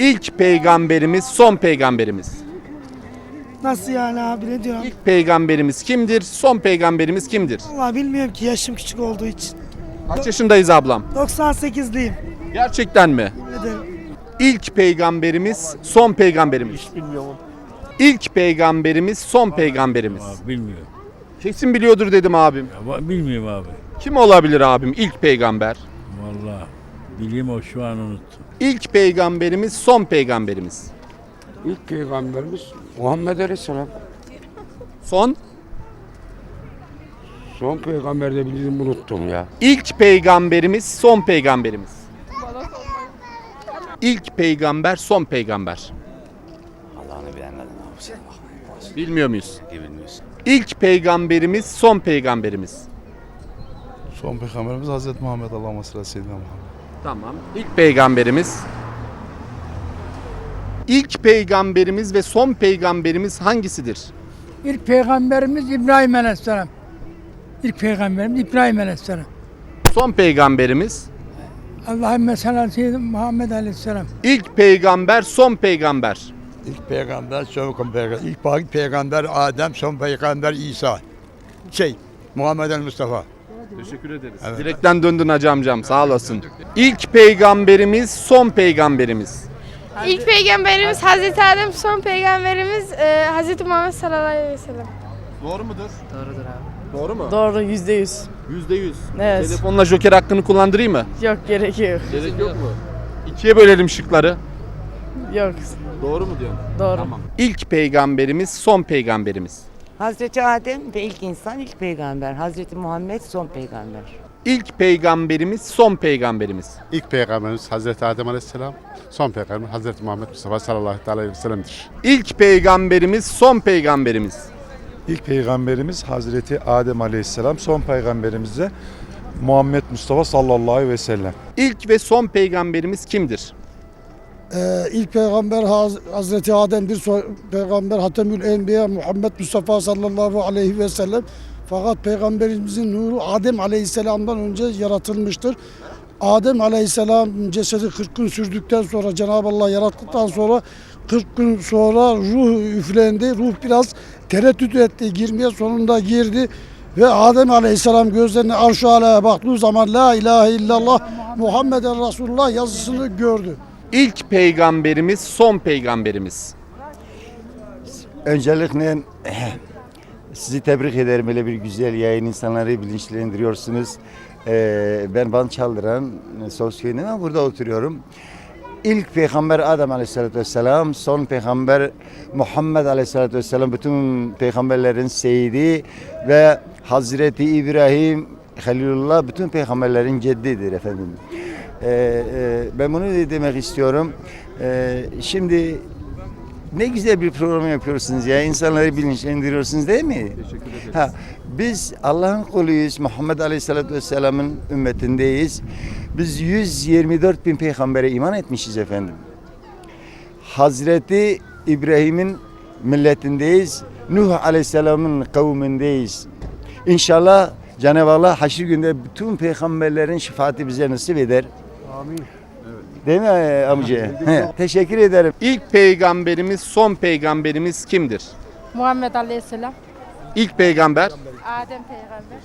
İlk peygamberimiz, son peygamberimiz. Nasıl yani abi ne diyorsun? İlk peygamberimiz kimdir? Son peygamberimiz kimdir? Vallahi bilmiyorum ki yaşım küçük olduğu için. Kaç yaşındayız ablam? 98'liyim. Gerçekten mi? Ne derim? İlk peygamberimiz, son peygamberimiz. Bilmiyorum. İlk peygamberimiz, son peygamberimiz. Abi, bilmiyorum. Kesin biliyordur dedim abim. Ya, va- bilmiyorum abi. Kim olabilir abim? İlk peygamber. Vallahi bileyim o şu an unuttum. İlk peygamberimiz, son peygamberimiz. İlk peygamberimiz Muhammed Aleyhisselam. Son. Son peygamber de bildiğimi unuttum ya. İlk peygamberimiz, son peygamberimiz. İlk peygamber, son peygamber. Allah'ını sen bakmayın. Bilmiyor muyuz? Bilmiyorsun. İlk peygamberimiz, son peygamberimiz. Son peygamberimiz Hazreti Muhammed Allah'ıma sıra seyyidina Muhammed. Tamam. İlk peygamberimiz. İlk peygamberimiz ve son peygamberimiz hangisidir? İlk peygamberimiz İbrahim Aleyhisselam. İlk peygamberimiz İbrahim Aleyhisselam. Son peygamberimiz. Allahümme sallallahu Muhammed Aleyhisselam. İlk peygamber, son peygamber. İlk peygamber, son peygamber. İlk pe- peygamber Adem, son peygamber İsa. Şey, Muhammed el Mustafa. Teşekkür ederiz. Direkten döndün hacı amcam sağ olasın. İlk peygamberimiz, son peygamberimiz. İlk peygamberimiz Hazreti Adem, son peygamberimiz e, Hazreti Muhammed sallallahu aleyhi ve sellem. Doğru mudur? Doğrudur abi. Doğru mu? Doğru yüzde yüz. Yüzde yüz. Evet. Telefonla joker hakkını kullandırayım mı? Yok gerekiyor. Gerek yok mu? İkiye bölelim şıkları. Yok. Doğru mu diyorsun? Doğru. Tamam. İlk peygamberimiz, son peygamberimiz. Hazreti Adem ve ilk insan ilk peygamber. Hazreti Muhammed son peygamber. İlk peygamberimiz, son peygamberimiz. İlk peygamberimiz Hazreti Adem Aleyhisselam, son peygamberimiz Hazreti Muhammed Mustafa sallallahu aleyhi ve sellem'dir. İlk peygamberimiz, son peygamberimiz. İlk peygamberimiz Hazreti Adem Aleyhisselam, son peygamberimiz de Muhammed Mustafa sallallahu aleyhi ve sellem. İlk ve son peygamberimiz kimdir? Ee, ilk peygamber Haz- Hazreti Adem'dir. Son peygamber Hatemül Enbiya Muhammed Mustafa sallallahu aleyhi ve sellem. Fakat peygamberimizin nuru Adem aleyhisselamdan önce yaratılmıştır. Adem aleyhisselam cesedi 40 gün sürdükten sonra Cenab-ı Allah yarattıktan sonra 40 gün sonra ruh üflendi. Ruh biraz tereddüt etti. Girmeye sonunda girdi. Ve Adem aleyhisselam gözlerini arş-ı baktığı zaman La ilahe illallah Muhammeden Resulullah yazısını gördü. İlk peygamberimiz, son peygamberimiz. Öncelikle sizi tebrik ederim. Böyle bir güzel yayın insanları bilinçlendiriyorsunuz. Ee, ben Van Çaldıran, Sos köyündeyim ama burada oturuyorum. İlk peygamber Adem Aleyhisselatü Vesselam, son peygamber Muhammed Aleyhisselatü Vesselam, bütün peygamberlerin seyidi ve Hazreti İbrahim Halilullah bütün peygamberlerin ceddidir efendim. Ee, e, ben bunu demek istiyorum. Ee, şimdi ne güzel bir program yapıyorsunuz ya. İnsanları bilinçlendiriyorsunuz değil mi? Teşekkür ederiz. Ha, biz Allah'ın kuluyuz. Muhammed Aleyhisselatü Vesselam'ın ümmetindeyiz. Biz 124 bin peygambere iman etmişiz efendim. Hazreti İbrahim'in milletindeyiz. Nuh Aleyhisselam'ın kavmindeyiz. İnşallah Cenab-ı Allah haşr günde bütün peygamberlerin şefaati bize nasip eder. Amin. Değil mi e, amca? He, Teşekkür ederim. İlk peygamberimiz, son peygamberimiz kimdir? Muhammed aleyhisselam, İlk peygamber. Adem peygamber,